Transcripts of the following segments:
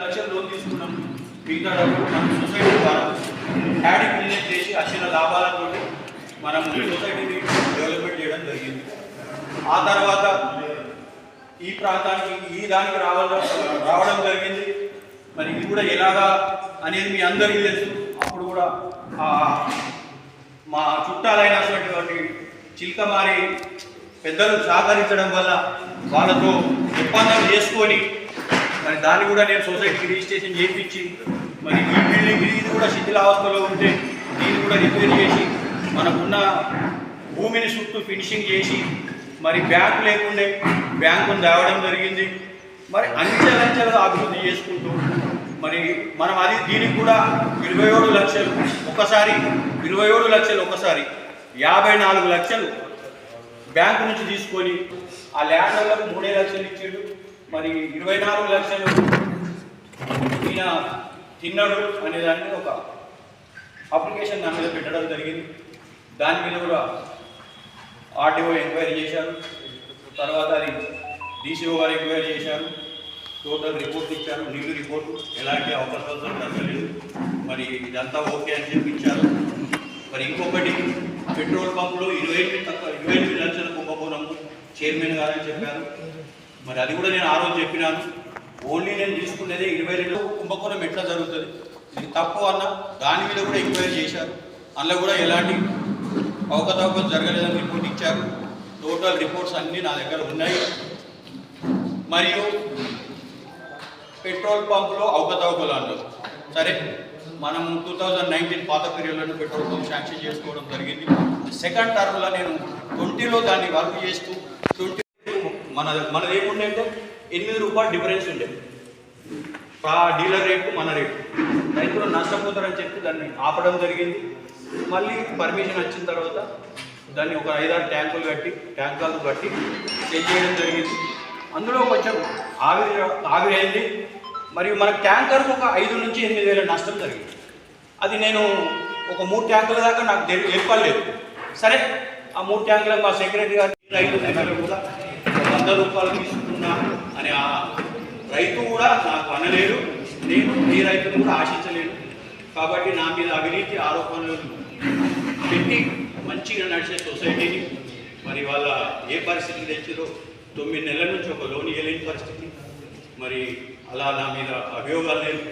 లక్షల లోన్ తీసుకున్నాం. మిగతా డబ్బులు సొసైటీ ద్వారా హ్యాడీ బిజినెస్ చేసి వచ్చిన లాభాలతో మనం సొసైటీని డెవలప్మెంట్ చేయడం జరిగింది. ఆ తర్వాత ఈ ప్రాంతానికి ఈ దానికి రావడం రావడం జరిగింది. మరి ఇది కూడా ఎలాగా అనేది మీ అందరికీ తెలుసు. అప్పుడు కూడా మా చుట్టాలైనటువంటి చిల్కమారి పెద్దలు సహకరించడం వల్ల వాళ్ళతో ఒప్పందం చేసుకొని మరి దాన్ని కూడా నేను సొసైటీకి రిజిస్ట్రేషన్ చేయించి మరి ఈ బిల్డింగ్ ఇది కూడా శిథిలావస్థలో ఉంటే దీన్ని కూడా రిపేర్ చేసి మనకున్న భూమిని చుట్టూ ఫినిషింగ్ చేసి మరి బ్యాంకు లేకుండే బ్యాంకును తేవడం జరిగింది. మరి అంచెలంచెలుగా అభివృద్ధి చేసుకుంటూ మరి మనం అది దీనికి కూడా ఇరవై ఏడు లక్షలు ఒకసారి ఇరవై ఏడు లక్షలు ఒకసారి యాభై నాలుగు లక్షలు బ్యాంకు నుంచి తీసుకొని ఆ ల్యాండ్ వాళ్ళకు మూడే లక్షలు ఇచ్చాడు. మరి ఇరవై నాలుగు లక్షలు ఈయన తిన్నాడు అనే దాన్ని ఒక అప్లికేషన్ నా మీద పెట్టడం జరిగింది. దాని మీద కూడా ఆర్టీఓ ఎంక్వైరీ చేశారు. తర్వాత అది డీసీఓ గారు ఎంక్వైరీ చేశారు. టోటల్ రిపోర్ట్ ఇచ్చారు. నీళ్ళు రిపోర్టు ఎలాంటి అవకాశాలు తెలియదు మరి ఇదంతా ఓకే అని చెప్పి ఇచ్చారు మరి ఇంకొకటి పెట్రోల్ పంపులు ఇరవై ఎనిమిది తక్కువ ఇరవై ఎనిమిది లక్షల కుంభకోణం చైర్మన్ గారని చెప్పారు. మరి అది కూడా నేను ఆ రోజు చెప్పినాను. ఓన్లీ నేను తీసుకునేది ఇరవై రెండు కుంభకోణం ఎట్లా జరుగుతుంది? ఇది తప్పు అన్న దాని మీద కూడా ఎంక్వైరీ చేశారు. అందులో కూడా ఎలాంటి అవకతవకలు జరగలేదని రిపోర్ట్ ఇచ్చారు. టోటల్ రిపోర్ట్స్ అన్నీ నా దగ్గర ఉన్నాయి. మరియు పెట్రోల్ పంపులో అవకతవకలు అన్నారు. సరే మనం టూ థౌజండ్ నైన్టీన్ పాత పీరియడ్లో పెట్రోల్ పంప్ శాంక్షన్ చేసుకోవడం జరిగింది. సెకండ్ టర్మ్లో నేను ట్వంటీలో దాన్ని వర్క్ చేస్తూ ట్వంటీ మన మనది ఏముండే అంటే ఎనిమిది రూపాయలు డిఫరెన్స్ ఉండే. ఆ డీలర్ రేటు మన రేటు రైతులు నష్టపోతారని చెప్పి దాన్ని ఆపడం జరిగింది. మళ్ళీ పర్మిషన్ వచ్చిన తర్వాత దాన్ని ఒక ఐదారు ట్యాంకులు కట్టి ట్యాంకర్లు కట్టి సెల్ చేయడం జరిగింది. అందులో కొంచెం ఆవిరి ఆవిరి అయింది. మరియు మన ట్యాంకర్కి ఒక ఐదు నుంచి ఎనిమిది వేల నష్టం జరిగింది. అది నేను ఒక మూడు ట్యాంకుల దాకా నాకు తెలి ఏర్పడలేదు. సరే ఆ మూడు ట్యాంకులకు మా సెక్రటరీ గారు రైతు కూడా వంద రూపాయలు తీసుకున్నా అని ఆ రైతు కూడా నాకు అనలేడు. నేను ఈ రైతును కూడా ఆశించలేను. కాబట్టి నా మీద అవినీతి ఆరోపణలు పెట్టి మంచిగా నడిచే సొసైటీని మరి వాళ్ళ ఏ పరిస్థితికి తెచ్చారో తొమ్మిది నెలల నుంచి ఒక లోన్ ఇవ్వలేని పరిస్థితి. మరి అలా నా మీద అభియోగాలు లేదు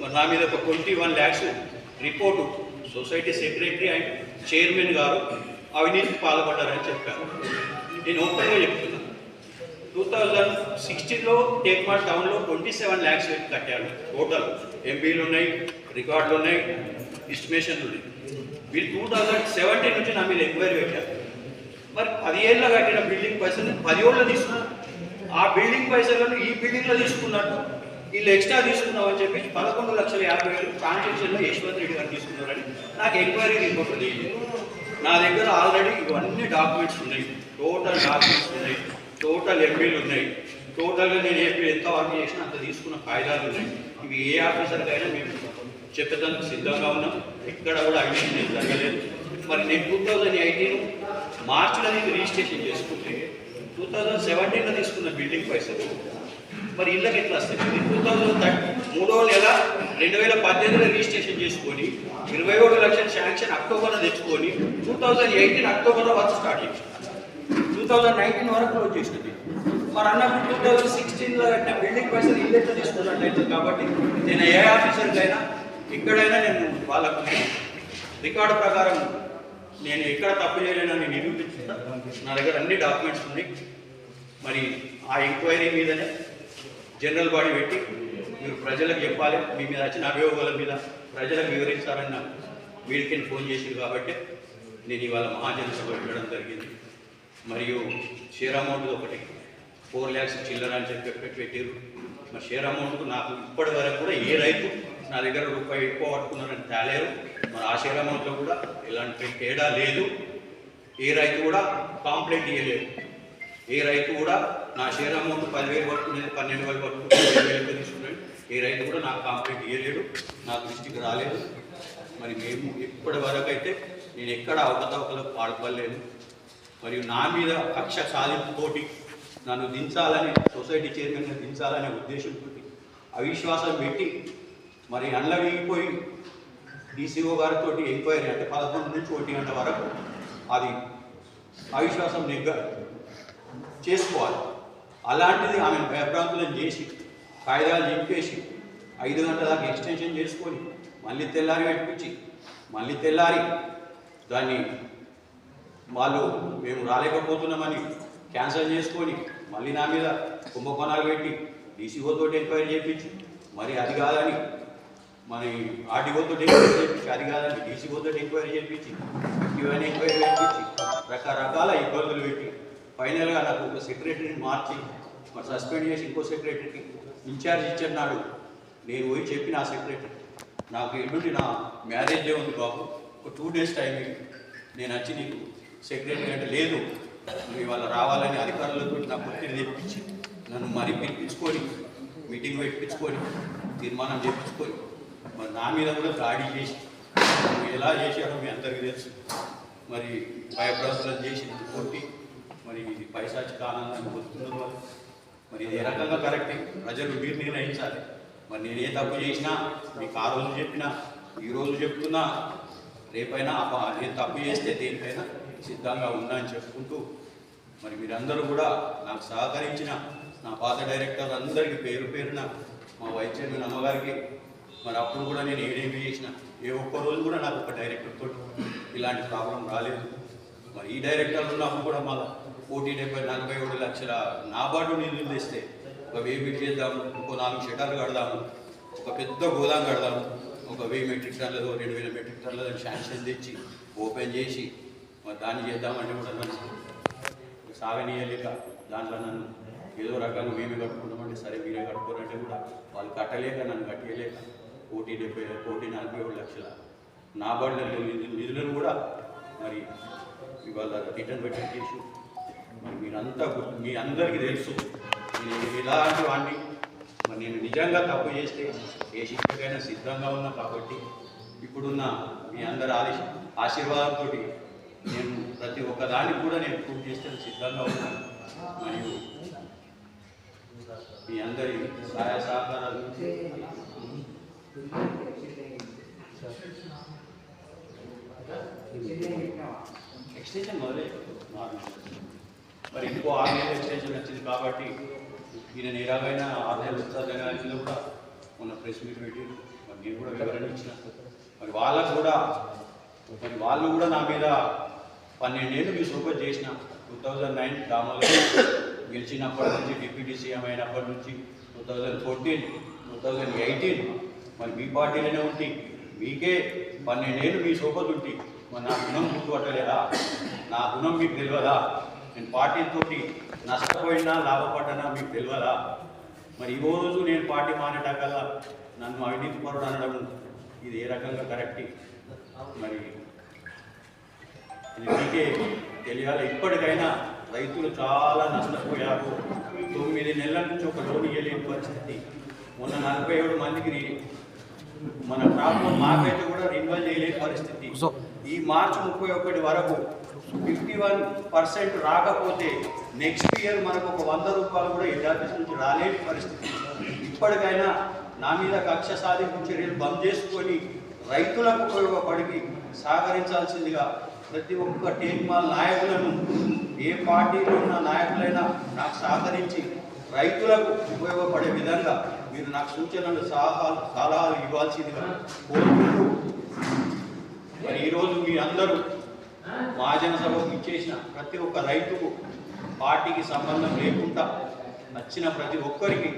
మరి నా మీద ఒక twenty one lakhs report society secretary and chairman గారు అవినీతికి పాల్పడ్డారని చెప్పారు. నేను ఓపెన్గా చెప్తున్నాను టూ థౌజండ్ సిక్స్టీన్లో టేక్మా టౌన్లో ట్వంటీ సెవెన్ ల్యాక్స్ కట్టారు టోటల్ ఎంపీలు ఉన్నాయి రికార్డులు ఉన్నాయి ఎస్టిమేషన్లు ఉన్నాయి. వీళ్ళు టూ థౌజండ్ సెవెంటీన్ నుంచి నా మీద ఎంక్వైరీ పెట్టారు. మరి పది కట్టిన బిల్డింగ్ పైసలు పది ఏళ్ళు తీసుకున్నారు ఆ బిల్డింగ్ పైసలను ఈ బిల్డింగ్లో తీసుకున్నట్టు వీళ్ళు ఎక్స్ట్రా తీసుకున్నామని చెప్పి పదకొండు లక్షల యాభై వేలు ట్రాన్సాక్షన్లో యశ్వంత్ రెడ్డి గారు తీసుకున్నారని నాకు ఎంక్వైరీ రిపోర్ట్ తెలియదు. నా దగ్గర ఆల్రెడీ ఇవన్నీ డాక్యుమెంట్స్ ఉన్నాయి. టోటల్ డాక్యుమెంట్స్ ఉన్నాయి. టోటల్ ఎంపీలు ఉన్నాయి. టోటల్గా నేను ఎంపీ ఎంత వర్క్ చేసినా అంత తీసుకున్న కాయిదాలు ఉన్నాయి. ఇవి ఏ ఆఫీసర్కైనా మేము చెప్పేదానికి సిద్ధంగా ఉన్నాం. ఎక్కడ కూడా అడ్మిషన్ జరగలేదు. మరి నేను టూ థౌజండ్ ఎయిటీన్ మార్చిలో నేను రిజిస్ట్రేషన్ చేసుకుంటే టూ థౌజండ్ సెవెంటీన్లో తీసుకున్న బిల్డింగ్ పైసలు. మరి ఇళ్ళకి ఎట్లా వస్తాయి? టూ థౌజండ్ థర్టీ మూడో నెల రెండు వేల పద్దెనిమిదిలో రిజిస్ట్రేషన్ చేసుకొని ఇరవై ఒకటి లక్షల శాంక్షన్ అక్టోబర్లో తెచ్చుకొని టూ థౌజండ్ ఎయిటీన్ అక్టోబర్లో వర్క్ స్టార్ట్ చేసి థౌజండ్ నైన్టీన్ వరకు క్లోజ్ చేసినది మరి అన్నప్పుడు టూ థౌజండ్ సిక్స్టీన్లో కట్టిన బిల్డింగ్ పైసలు ఇల్లు తీసుకున్నట్టు అవుతుంది కాబట్టి నేను ఏ ఆఫీసర్కైనా ఎక్కడైనా నేను వాళ్ళకు రికార్డు ప్రకారం నేను ఎక్కడ తప్పు చేయలేనని నిరూపించుకుంటా. నా దగ్గర అన్ని డాక్యుమెంట్స్ ఉన్నాయి. మరి ఆ ఎంక్వైరీ మీదనే జనరల్ బాడీ పెట్టి మీరు ప్రజలకు చెప్పాలి. మీ మీద వచ్చిన అభియోగాల మీద ప్రజలకు వివరించాలని నాకు వీడికి ఫోన్ చేసింది కాబట్టి నేను ఇవాళ మహాజన సభ పెట్టడం జరిగింది. మరియు షేర్ అమౌంట్ ఒకటి. ఫోర్ ల్యాక్స్ చిల్లర అని చెప్పి పెట్టారు మరి షేర్ అమౌంట్కు నాకు ఇప్పటి వరకు కూడా ఏ రైతు నా దగ్గర రూపాయి ఎక్కువ పట్టుకున్నారని తేలేరు. మరి ఆ షేర్ అమౌంట్లో కూడా ఇలాంటి తేడా లేదు. ఏ రైతు కూడా కాంప్లైంట్ ఇవ్వలేదు ఏ రైతు కూడా నా షేర్ అమౌంట్ పదివేలు పట్టుకునేది పన్నెండు వేలు పట్టుకునేది వేలు తీసుకున్నాడు. ఏ రైతు కూడా నాకు కాంప్లైంట్ ఇవ్వలేడు నా దృష్టికి రాలేదు. మరి మేము ఇప్పటి వరకు అయితే నేను ఎక్కడ అవకతవకలకు పాడుకోలేదు మరియు నా మీద కక్ష సాధింపుతోటి నన్ను దించాలని సొసైటీ చైర్మన్గా దించాలనే ఉద్దేశంతో అవిశ్వాసం పెట్టి మరి అండ్ల వీగిపోయి డీసీఓ గారితో ఎంక్వైరీ అంటే పదకొండు నుంచి ఒకటి గంట వరకు అది అవిశ్వాసం నిగ్గా చేసుకోవాలి. అలాంటిది ఆమె భయభ్రాంతులను చేసి కాయిదాలు చెప్పేసి ఐదు గంటల దాకా ఎక్స్టెన్షన్ చేసుకొని మళ్ళీ తెల్లారి పెట్టించి మళ్ళీ తెల్లారి దాన్ని వాళ్ళు మేము రాలేకపోతున్నామని క్యాన్సిల్ చేసుకొని మళ్ళీ నా మీద కుంభకోణాలు పెట్టి డీసీఓతో ఎంక్వైరీ చేయించి మరి అది కాదని మరి ఆర్డీఓతో ఎంక్వైరీ చేయించి అది కాదని డీసీఓతో ఎంక్వైరీ చేయించి ఇవన్నీ ఎంక్వైరీ చేయించి రకరకాల ఇబ్బందులు పెట్టి ఫైనల్గా నాకు ఒక సెక్రటరీని మార్చి మరి సస్పెండ్ చేసి ఇంకో సెక్రటరీకి ఇన్ఛార్జ్ ఇచ్చాడు నేను పోయి చెప్పిన ఆ సెక్రటరీ నాకు ఎల్లుండి నా మ్యారేజ్ ఉంది బాబు ఒక టూ డేస్ టైం నేను వచ్చి నీకు సెక్రటరీ అంటే లేదు. నువ్వు ఇవాళ రావాలని అధికారులతో నా ఒత్తిడి తెప్పించి నన్ను మరి పిలిపించుకొని మీటింగ్ పెట్టించుకొని తీర్మానం చేయించుకొని మరి నా మీద కూడా దాడి చేసి నువ్వు ఎలా చేశారో మీ అందరికీ తెలుసు. మరి భయప్రాసులను చేసి కొట్టి మరి ఇది పైశాచిక ఆనందాన్ని పొందుతున్నారు వాళ్ళు. మరి ఇది ఏ రకంగా కరెక్ట్ ప్రజలు మీరు నిర్ణయించాలి. మరి నేను ఏ తప్పు చేసినా మీకు ఆ రోజు చెప్పినా ఈ రోజు చెప్తున్నా రేపైనా నేను తప్పు చేస్తే దేనికైనా సిద్ధంగా ఉన్నా అని చెప్పుకుంటూ మరి మీరందరూ కూడా నాకు సహకరించిన నా పాత డైరెక్టర్ అందరికీ పేరు పేరున మా వైస్ చైర్మన్ అమ్మగారికి మరి అప్పుడు కూడా నేను ఏడేమి చేసిన ఏ ఒక్క రోజు కూడా నాకు ఒక డైరెక్టర్ ఇలాంటి ప్రాబ్లం రాలేదు. మరి ఈ డైరెక్టర్ ఉన్నప్పుడు కూడా మళ్ళీ కోటి డెబ్బై నలభై ఏడు లక్షల నాబార్డు నిధులు తెస్తే ఒక వెయ్యి బిట్ చేద్దాము ఇంకో నాలుగు షటర్లు కడదాము ఒక పెద్ద గోదాం కడదాము ఒక వెయ్యి మెట్రిక్ టన్లదో రెండు వేల మెట్రిక్ టన్లదో శాంక్షన్ తెచ్చి ఓపెన్ చేసి మరి దాన్ని చేద్దామంటే కూడా నన్ను సాగనీయలేక దాంట్లో నన్ను ఏదో రకంగా మేమే కట్టుకుంటామంటే సరే మీరే కట్టుకోరంటే కూడా వాళ్ళు కట్టలేక నన్ను కట్టేయలేక కోటి డెబ్బై కోటి నలభై ఏడు లక్షల నాబార్డు నిధులను కూడా మరి ఇవాళ రిటర్న్ పెట్టిన చేసి మరి మీరంతా మీ అందరికీ తెలుసు. నేను ఇలాంటి వాడిని మరి నేను నిజంగా తప్పు చేస్తే ఏ శిక్షకైనా సిద్ధంగా ఉన్నా కాబట్టి ఇప్పుడున్న మీ అందరి ఆశీర్వాదంతో నేను ప్రతి ఒక్కదానికి కూడా నేను ప్రూవ్ చేస్తే సిద్ధంగా ఉన్నాను. మరియు మీ అందరి సహాయ సహకారాలు. ఎక్స్టెన్షన్ మొదలే మరి ఇంకో ఆరు నెలలు ఎక్స్టెన్షన్ వచ్చింది కాబట్టి ఈయన నేరాగైనా ఆరు నెలలు కూడా మొన్న ప్రెస్ మీట్ పెట్టి మరి నేను కూడా వివరణ ఇచ్చిన. మరి వాళ్ళకు కూడా మరి వాళ్ళు కూడా నా మీద పన్నెండేళ్ళు మీ సూపర్ చేసిన టూ థౌజండ్ నైన్ దామోదర్ గెలిచినప్పటి నుంచి డిప్యూటీ సీఎం అయినప్పటి నుంచి two thousand fourteen two thousand eighteen మరి మీ పార్టీలోనే ఉండి మీకే పన్నెండేళ్ళు మీ సూపర్ ఉంటే మరి నా గుణం గుర్తుపట్టలేదా? నా గుణం మీకు తెలియదా? నేను పార్టీతో నష్టపోయినా లాభపడ్డా మీకు తెలియదా? మరి ఈ రోజు నేను పార్టీ మానేటకల్లా నన్ను అవినీతి పరుడు అనడం ఇది ఏ రకంగా కరెక్ట్? మరి ఇది మీకే తెలియాలి. ఇప్పటికైనా రైతులు చాలా నష్టపోయారు. తొమ్మిది నెలల నుంచి ఒక లోన్ ఇవ్వలేని పరిస్థితి. మొన్న నలభై ఏడు మందికి మన ప్రాబ్లం మాకైతే కూడా రిన్వల్ చేయలేని పరిస్థితి. ఈ మార్చి ముప్పై ఒకటి వరకు ఫిఫ్టీ వన్ పర్సెంట్ రాకపోతే నెక్స్ట్ ఇయర్ మనకు ఒక వంద రూపాయలు కూడా హెడ్ ఆఫీస్ నుంచి రాలేని పరిస్థితి. ఇప్పటికైనా నా మీద కక్ష సాధింపు చర్యలు బంద్ చేసుకొని రైతులకు ఉపయోగపడికి సహకరించాల్సిందిగా ప్రతి ఒక్క టేక్మాల్ నాయకులను ఏ పార్టీలో ఉన్న నాయకులైనా నాకు సహకరించి రైతులకు ఉపయోగపడే విధంగా మీరు నాకు సూచనలు సలహాలు సలహాలు ఇవ్వాల్సిందిగా కోరుకుంటూ మరి ఈరోజు మీ అందరూ మహాజన సభకు ఇచ్చేసిన ప్రతి ఒక్క రైతుకు పార్టీకి సంబంధం లేకుండా నచ్చిన ప్రతి ఒక్కరికి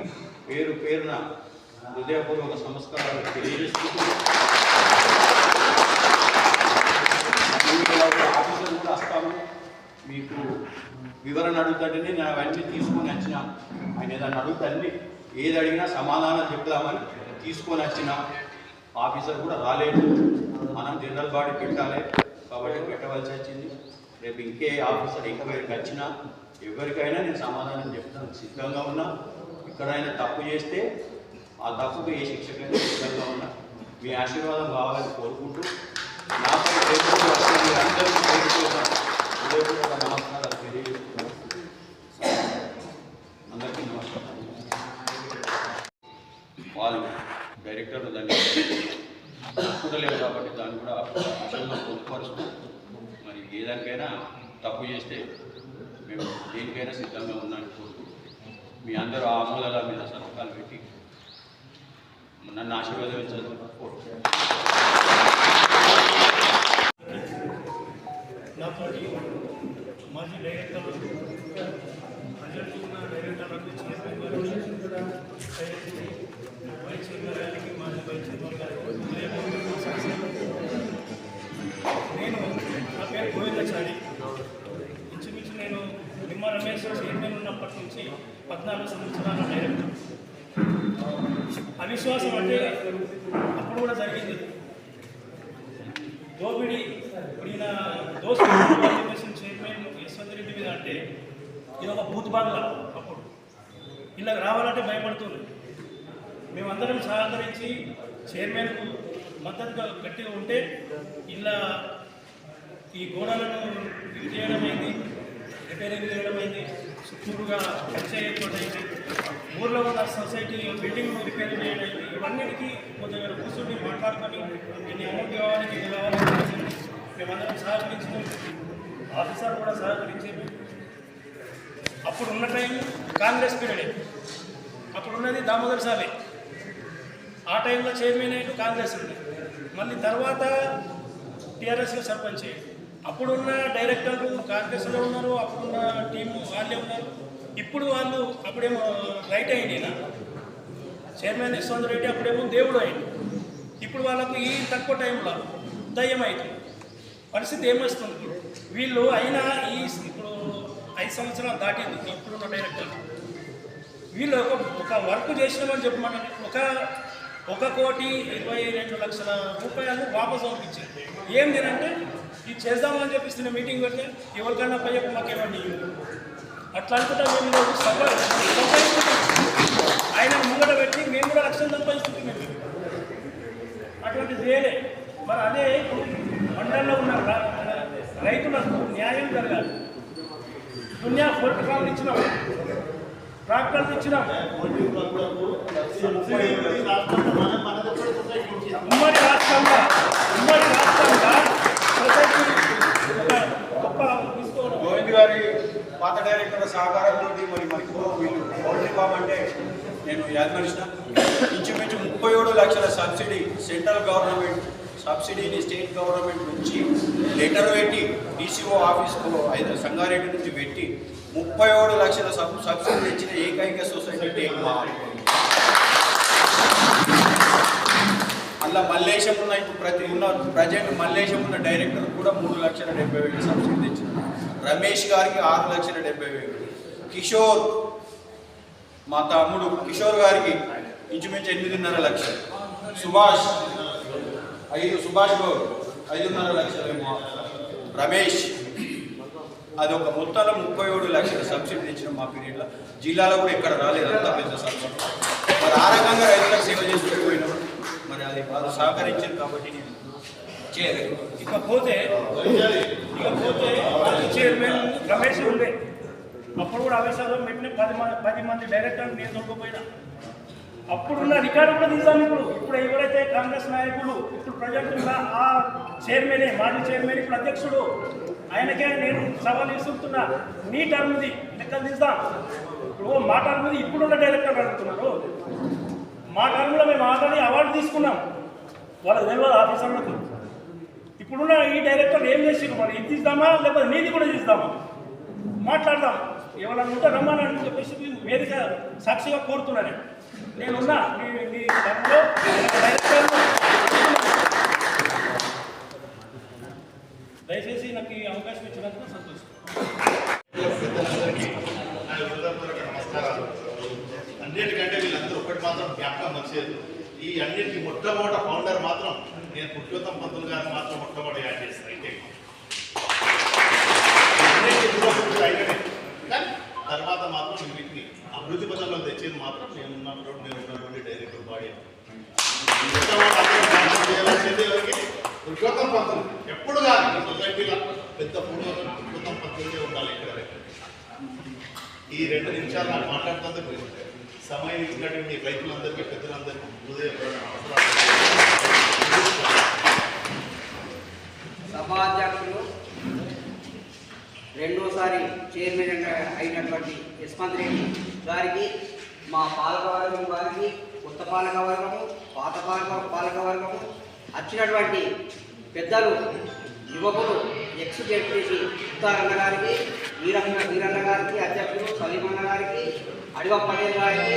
పేరు పేరున హృదయపూర్వక సంస్కారాలు తెలియజేసుకుంటూ ఆఫీసర్ కూడా వస్తాము మీకు వివరణ అడుగుతాడని నేను అవన్నీ తీసుకొని వచ్చిన. ఆయన ఏదన్నా అడుగుతా ఏది అడిగినా సమాధానం చెప్దామని తీసుకొని వచ్చిన. ఆఫీసర్ కూడా రాలేదు. మనం జనరల్ బాడీ పెట్టాలి కాబట్టి పెట్టవలసి వచ్చింది. రేపు ఇంకే ఆఫీసర్ ఎంక్వైరీకి వచ్చినా ఎవరికైనా నేను సమాధానం చెప్తాను. సిద్ధంగా ఉన్నా. ఎక్కడైనా తప్పు చేస్తే ఆ తప్పుకు ఏ శిక్షకైనా సిద్ధంగా ఉన్నా. మీ ఆశీర్వాదం కావాలని కోరుకుంటూ. నాపై పేరు అందరికీ నమస్కారం. డైరెక్టర్ దాన్ని చూడలేవు కాబట్టి దాన్ని కూడా అసలు పొందుపరుస్తూ మరి ఏదానికైనా తప్పు చేస్తే మేము దేనికైనా సిద్ధంగా ఉన్నాను కోరుతూ మీ అందరూ ఆ మూలల మీద సంతకాలు పెట్టి నన్ను ఆశీర్వదించాలని కోరుతున్నాను మాజీ డైరెక్టర్లు ప్రజెంట్ ఉన్న డైరెక్టర్లకు చైర్మన్ గారు వైస్ చైర్మన్ గారికి మాజీ వైస్ చైర్మన్ గారికి నేను నా పేరు గోవిందాచారి. ఇంచుమించు నేను నిమ్మ రమేష్ చైర్మన్ ఉన్నప్పటి నుంచి పద్నాలుగు సంవత్సరాల డైరెక్టర్. అవిశ్వాసం అంటే అప్పుడు కూడా జరిగింది. దోపిడీ ఇప్పుడు ఈయన దోస్తు కార్పొరేషన్ చైర్మన్ యశ్వంత్ రెడ్డి మీద అంటే ఇది ఒక బూత్ బంగ్లా అప్పుడు ఇలా రావాలంటే భయపడుతుంది. మేమందరం సహకరించి చైర్మన్కు మద్దతుగా గట్టిగా ఉంటే ఇలా ఈ గోడలను ఇది రిపేరింగ్ చేయడమైంది చుట్టూరుగా ఖర్చు అయ్యేటైంది ఊర్లో ఉన్న సొసైటీ బిల్డింగ్ రిపేర్ చేయడం ఇవన్నిటికీ కొంచెం కూర్చొని మాట్లాడుకొని ఎన్ని అమౌంట్ కావాలి ఇది కావాలి మేమందరం సహకరించిన ఆఫీసర్ కూడా సహకరించేది అప్పుడు ఉన్న టైం కాంగ్రెస్ పీరియడ్. అప్పుడు ఉన్నది దామోదర్ సాబే ఆ టైంలో చైర్మన్ అయ్యాడు కాంగ్రెస్ ఉంది మళ్ళీ తర్వాత టీఆర్ఎస్గా సర్పంచ్ అయ్యాడు. అప్పుడున్న డైరెక్టర్లు కాంగ్రెస్లో ఉన్నారు అప్పుడున్న టీము వాళ్ళే ఉన్నారు. ఇప్పుడు వాళ్ళు అప్పుడేమో రైట్ అయింది ఈయన. చైర్మన్ యశ్వంత్ రెడ్డి అప్పుడేమో దేవుడు అయింది ఇప్పుడు వాళ్ళకు ఈ తక్కువ టైంలో దయ్యం అవుతుంది పరిస్థితి ఏమొస్తుంది వీళ్ళు అయినా ఈ ఐదు సంవత్సరాలు దాటింది ఇప్పుడున్న డైరెక్టర్ వీళ్ళు ఒక ఒక వర్క్ చేసినామని చెప్పమని ఒక ఒక కోటి ఇరవై రెండు లక్షల రూపాయలు వాపసు పంపించారు. ఏంటి అంటే ఇది చేద్దామని చెప్పిస్తున్న మీటింగ్ పెడితే ఎవరికైనా పయ్యకు మాకేమండి అట్లా అనుకుంటా మేము ఆయన ముంగట పెట్టి మేము కూడా లక్షలు సంపాదిస్తున్నాం అటువంటిది వేరే. మరి అదే మండలంలో ఉన్న రైతులకు న్యాయం జరగాలి. దునియా ఫోర్ట్ ఇచ్చినాం. ట్రాక్టర్లు ఇచ్చినాం. ఉమ్మడి రాష్ట్రంగా ఉమ్మడి రాష్ట్రంగా గొప్ప గోవింద్ గారి పాత డైరెక్టర్ సహకారంతో మరి మనకు వీళ్ళు పౌల్ట్రీ ఫామ్ అంటే నేను యాదమనిసిన ఇంచుమించు ముప్పై ఏడు లక్షల సబ్సిడీ సెంట్రల్ గవర్నమెంట్ సబ్సిడీని స్టేట్ గవర్నమెంట్ నుంచి లెటర్ పెట్టి డీసీఓ ఆఫీస్కు ఐదు సంగారెడ్డి నుంచి పెట్టి ముప్పై ఏడు లక్షల సబ్ సబ్సిడీ ఇచ్చిన ఏకైక సొసైటీ అలా మల్లేశం ఉన్న ఇప్పుడు ప్రతి ఉన్న ప్రజెంట్ మల్లేశం ఉన్న డైరెక్టర్ కూడా మూడు లక్షల డెబ్బై వేలు సబ్సిడీ తెచ్చింది రమేష్ గారికి ఆరు లక్షల డెబ్బై వేలు. కిషోర్ మా తమ్ముడు కిషోర్ గారికి ఇంచుమించు ఎనిమిదిన్నర లక్షలు. సుభాష్ ఐదు సుభాష్ గౌడ్ ఐదున్నర లక్షలేమో రమేష్. అది ఒక మొత్తంలో ముప్పై ఏడు లక్షల సబ్సిడీ ఇచ్చిన మా పీరియడ్లో. జిల్లాలో కూడా ఎక్కడ రాలేదు అంత పెద్ద సబ్సిడీ. మరి ఆ రకంగా రైతులకు సేవ చేసి మరి అది వాళ్ళు సహకరించారు కాబట్టి నేను చేయలేదు. ఇకపోతే ఇకపోతే చైర్మన్ రమేష్ ఉండే. అప్పుడు కూడా ఆవేశాలు పెట్టిన పది మంది పది మంది డైరెక్టర్ నేను దొంగపోయినా. అప్పుడున్న రికార్డు కూడా తీసాను ఇప్పుడు. ఇప్పుడు ఎవరైతే కాంగ్రెస్ నాయకులు ప్రజెంట్ ఆ చైర్మనే మాజీ చైర్మన్ ఇప్పుడు అధ్యక్షుడు ఆయనకే నేను సవాల్ ఇస్తున్నా నీ టర్మ్ది లెక్కలు తీద్దాం. ఇప్పుడు మా టర్మ్ది ఇప్పుడున్న డైరెక్టర్ అడుగుతున్నారు. మా టర్మ్లో మేము ఆల్రెడీ అవార్డు తీసుకున్నాం. వాళ్ళకి తెలియదు ఆఫీసర్లకు. ఇప్పుడున్న ఈ డైరెక్టర్ ఏం చేసిండు మరి? ఇది తీద్దామా లేకపోతే నీది కూడా తీద్దామా? మాట్లాడదాం. ఎవరైనా ఉంటే రమ్మని అని చెప్పేసి వేదిక సాక్షిగా కోరుతున్నాను. నేనున్నా మీ మీ టైంలో డైరెక్టర్ దయచేసి నాకు ఈ అవకాశం ఇచ్చినందుకు సంతోషం. అన్నిటికంటే వీళ్ళందరూ ఒకటి మాత్రం జ్ఞాపకం వచ్చేది ఈ అన్నిటి మొట్టమొదట ఫౌండర్ మాత్రం నేను పురుషోత్తం పంతులు గారు మాత్రం మొట్టమొదటి యాడ్ చేస్తాను అయితే తర్వాత మాత్రం వీటిని అభివృద్ధి పదంలో తెచ్చేది మాత్రం నేను పురుషోత్తం పంతులు. ఎప్పుడు కానీ సొసైటీల పెద్ద పురుషోత్తం పంతులే ఉండాలి ఇక్కడ. ఈ రెండు నిమిషాలు నాకు మాట్లాడుతుంది సమయం ఇచ్చినట్టు మీ రైతులందరికీ పెద్దలందరికీ సభాధ్యక్షులు రెండోసారి చైర్మన్ అయినటువంటి యశ్వంత్ రెడ్డి గారికి మా పాలకవర్గం వారికి కొత్త పాలకవర్గము పాత పాలక పాలకవర్గము వచ్చినటువంటి పెద్దలు యువకులు ఎక్స్ జడ్పీసీ ఉత్తారన్న గారికి వీరన్న వీరన్న గారికి అధ్యక్షులు సలీమన్న గారికి అడివ పటేల్ గారికి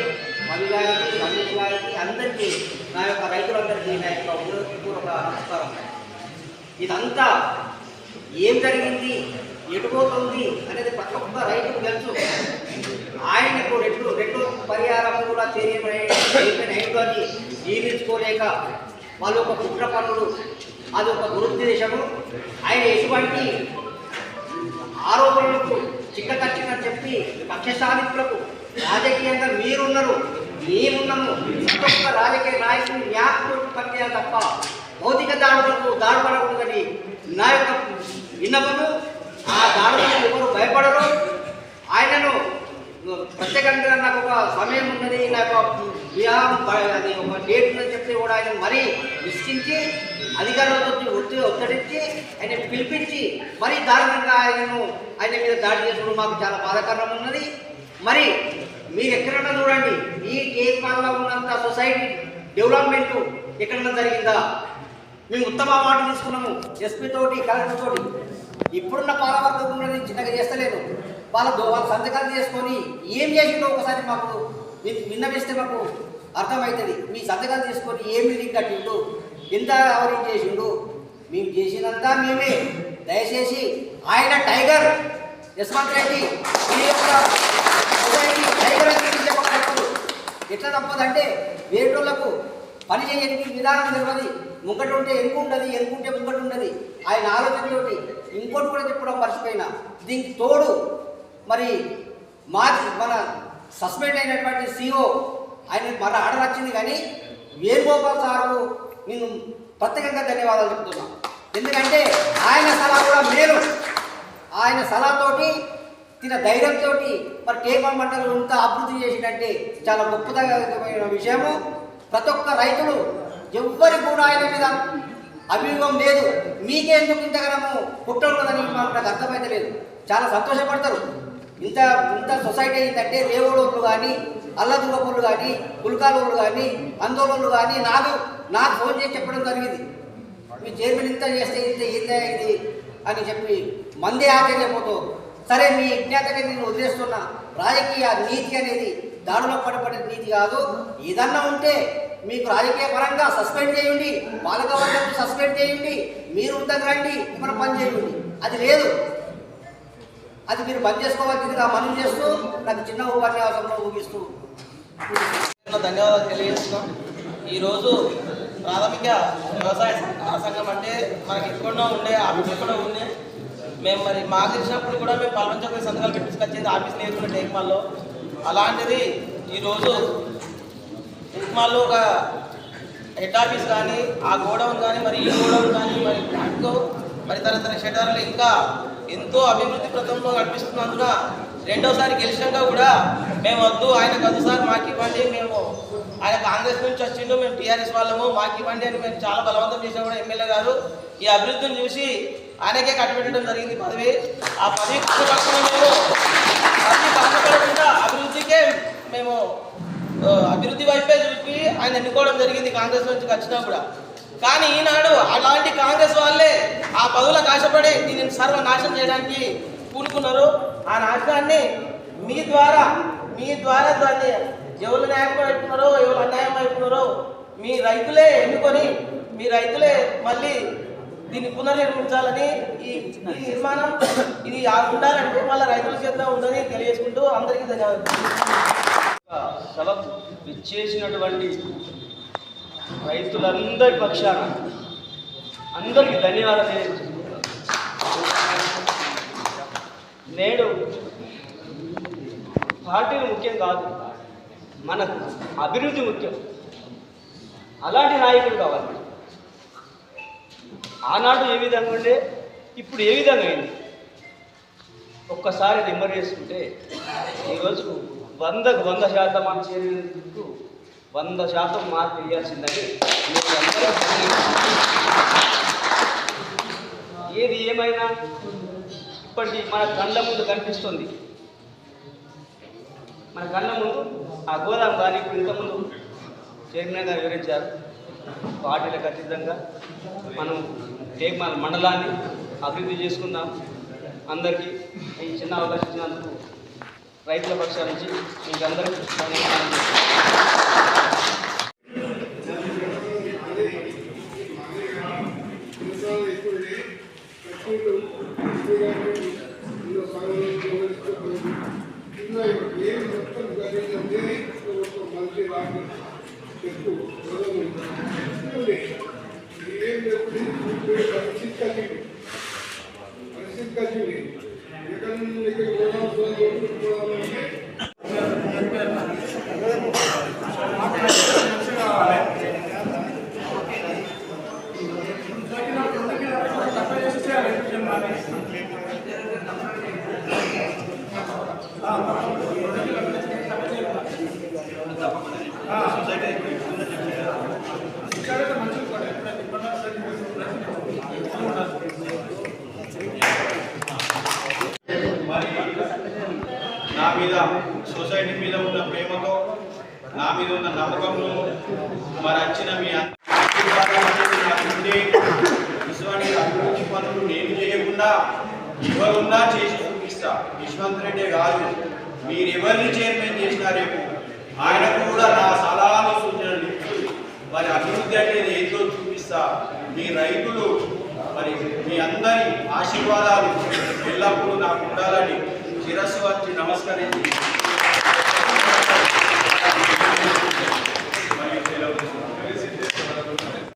మధు గారికి రమేష్ గారికి అందరికీ నా యొక్క రైతులందరికీ నా యొక్క హృదయపూర్వక నమస్కారం. ఇదంతా ఏం జరిగింది? ఎటుపోతుంది అనేది ప్రతి ఒక్క రైతుకు తెలుసు. ఆయనకు రెండు రెండు పరిహారం కూడా చేయలేదు అని జీవించుకోలేక వాళ్ళు ఒక కుట్ర పనులు అది ఒక దురుద్దేశము. ఆయన ఎటువంటి ఆరోపణలకు చిక్కకచ్చిందని చెప్పి పక్ష సాధితులకు రాజకీయంగా మీరున్నారు మేమున్నాము. ప్రతి ఒక్క రాజకీయ నాయకుడిని న్యాయంతో పనిచేయాలి తప్ప భౌతిక దాడులకు దాడుపడకూడదని నా యొక్క విన్నపము. ఆ దాడులకు ఎవరు భయపడరు. ఆయనను ప్రత్యేకంగా నాకు ఒక సమయం ఉన్నది నాకు వివాహం అది ఒక డేట్ చెప్తే కూడా ఆయన మరీ నిశ్చించి అధికారులతో ఒత్తిడి ఒత్తిడించి ఆయన పిలిపించి మరీ దారుణంగా ఆయనను ఆయన మీద దాడి చేసుకోవడం మాకు చాలా బాధాకరం ఉన్నది. మరి మీరు ఎక్కడన్నా చూడండి ఈ కేపాల్లో ఉన్నంత సొసైటీ డెవలప్మెంట్ ఎక్కడన్నా జరిగిందా? మేము ఉత్తమ మాట తీసుకున్నాము ఎస్పీ తోటి కలెక్టర్ తోటి. ఇప్పుడున్న పాలవర్గం ఉన్నది చిన్నగా చేస్తలేదు. వాళ్ళ వాళ్ళ సంతకాలు చేసుకొని ఏం చేసిండో ఒకసారి మాకు విన్నవిస్తే మాకు అర్థమవుతుంది. మీ సంతకాలు తీసుకొని ఏం లింక్ కట్టిండు? ఎంత అవరింగ్ చేసిండు? మేము చేసినంతా మేమే. దయచేసి ఆయన టైగర్ యశ్వంత్ రెడ్డి యొక్క టైగర్ ఎట్లా తప్పదంటే వేటోళ్ళకు పని చేయడానికి విధానం తెలియదు. ముంగట ఉంటే ఎందుకు ఉండదు ఎందుకుంటే ముంగట ఉండదు ఆయన ఆలోచనతోటి ఇంకోటి కూడా చెప్పడం మర్చిపోయినా. దీనికి తోడు మరి మా మన సస్పెండ్ అయినటువంటి సిఓ ఆయన మన ఆర్డర్ వచ్చింది కానీ వేణుగోపాల్ సార్కు నేను ప్రత్యేకంగా ధన్యవాదాలు చెప్తున్నా. ఎందుకంటే ఆయన సలహా కూడా మేలు. ఆయన సలహాతోటి తిన ధైర్యంతో మరి కేవలం మండలం ఇంత అభివృద్ధి చేసినట్టే చాలా గొప్పదమైన విషయము. ప్రతి ఒక్క రైతులు ఎవ్వరికి కూడా ఆయన మీద అభియోగం లేదు. మీకే ఎందుకు ఇంతగానము పుట్టలేదని మాకు నాకు అర్థమైతే లేదు. చాలా సంతోషపడతారు. ఇంత ఇంత సొసైటీ ఏంటంటే రేవుడోళ్ళు కానీ అల్లదుర్గపూళ్ళు కానీ పుల్కాలోళ్ళు కానీ అందోళనలు కానీ నాకు నాకు ఫోన్ చేసి చెప్పడం జరిగింది. మీ చైర్మన్ ఇంత చేస్తే ఇంత ఇంత ఇది అని చెప్పి మందే ఆశ్చర్యపోతూ సరే మీ విజ్ఞాతగా నేను వదిలేస్తున్నా. రాజకీయ నీతి అనేది దాడులో పడబడే నీతి కాదు. ఏదన్నా ఉంటే మీకు రాజకీయ పరంగా సస్పెండ్ చేయండి. పాలకవర్గం సస్పెండ్ చేయండి. మీరు ఉందకు రండి మనం పని చేయండి. అది లేదు. అది మీరు బంద్ చేసుకోవాల్సిందిగా మనం చేస్తూ నాకు చిన్న ఉపన్యాసంలో ఊగిస్తూ. ధన్యవాదాలు తెలియజేస్తున్నాం. ఈరోజు ప్రాథమిక వ్యవసాయ సంఘం అంటే మనకి ఎక్కడో ఉండే ఆఫీస్ కూడా ఉండే. మేము మరి మాకు తెలిసినప్పుడు కూడా మేము పాల్పంచకపోయి సంతకాలు పెట్టించుకొచ్చేది ఆఫీస్ నేర్చుకున్న టేక్మాల్లో. అలాంటిది ఈరోజు టేక్మాల్లో ఒక హెడ్ ఆఫీస్ కానీ ఆ గోడౌన్ కానీ మరి ఈ గోడౌన్ కానీ మరి బ్యాంకు మరి తరతర షెటర్లు ఇంకా ఎంతో అభివృద్ధి ప్రతంలో నడిపిస్తున్నందున రెండోసారి గెలిచాక కూడా మేము వద్దు ఆయన కాదు సార్ మాకు ఇవ్వండి. మేము ఆయన కాంగ్రెస్ నుంచి వచ్చిండు మేము టీఆర్ఎస్ వాళ్ళము మాకు ఇవ్వండి అని మేము చాలా బలవంతం చేసినా కూడా ఎమ్మెల్యే గారు. ఈ అభివృద్ధిని చూసి ఆయనకే కట్టుబెట్టడం జరిగింది పదవి. ఆ పదవి కట్టుబట్టుకుని మేము పదవి కట్టుబడకుండా అభివృద్ధికే మేము అభివృద్ధి వైపే చూపి ఆయన ఎన్నుకోవడం జరిగింది కాంగ్రెస్ నుంచి వచ్చినా కూడా. కానీ ఈనాడు అలాంటి కాంగ్రెస్ వాళ్ళే ఆ పదవులకు ఆశపడి దీనిని సర్వనాశనం చేయడానికి పూనుకున్నారు. ఆ నాశనాన్ని మీ ద్వారా మీ ద్వారా దాన్ని ఎవరు న్యాయం పెట్టుకున్నారో ఎవరు అన్యాయం అయిపోతున్నారో మీ రైతులే ఎన్నుకొని మీ రైతులే మళ్ళీ దీన్ని పునర్నిర్మించాలని ఈ నిర్మాణం ఇది ఉండాలంటే మళ్ళీ రైతుల చేతిలో ఉందని తెలియజేసుకుంటూ అందరికీ ధన్యవాదాలు. సభ రైతులందరి పక్షాన అందరికీ ధన్యవాదాలు నేడు పార్టీలు ముఖ్యం కాదు మనకు అభివృద్ధి ముఖ్యం. అలాంటి నాయకుడు కావాలి. ఆనాడు ఏ విధంగా ఉండే ఇప్పుడు ఏ విధంగా అయింది? ఒక్కసారి రిమర్ చేసుకుంటే ఈరోజు వందకు వంద శాతం మనం చేరినందుకు వంద శాతం మార్పు ఇవ్వాల్సిందని ఏది ఏమైనా ఇప్పటికీ మన కళ్ళ ముందు కనిపిస్తుంది. మన కళ్ళ ముందు ఆ గోదాం కానీ ఇప్పుడు ఇంతకుముందు చైర్మన్ గారు వివరించారు. పార్టీలకు అతీతంగా మనం టేక్ మన మండలాన్ని అభివృద్ధి చేసుకుందాం. అందరికీ ఈ చిన్న అవకాశం ఇచ్చినందుకు రైతుల పక్షాల నుంచి మీకు అందరికీ Gracias. మీద సొసైటీ మీద ఉన్న ప్రేమతో నా మీద ఉన్న నమ్మకంలో మరి వచ్చిన మీ ఆశీర్వాదాలు ఇటువంటి అభివృద్ధి పనులు నేను చేయకుండా ఎవరున్నా చేసి చూపిస్తా. యశ్వంత్ రెడ్డి కాదు. మీరెవరిని చైర్మన్ చేసినా రేపు ఆయన కూడా నా సలహాలు సూచనలు మరి అభివృద్ధి అనేది ఏదో చూపిస్తా. మీ రైతులు మరి మీ అందరి ఆశీర్వాదాలు ఎల్లప్పుడూ నాకు ఉండాలని ಶಿರಸ್ಸು ಹಚ್ಚಿ ನಮಸ್ಕರಿಸಿ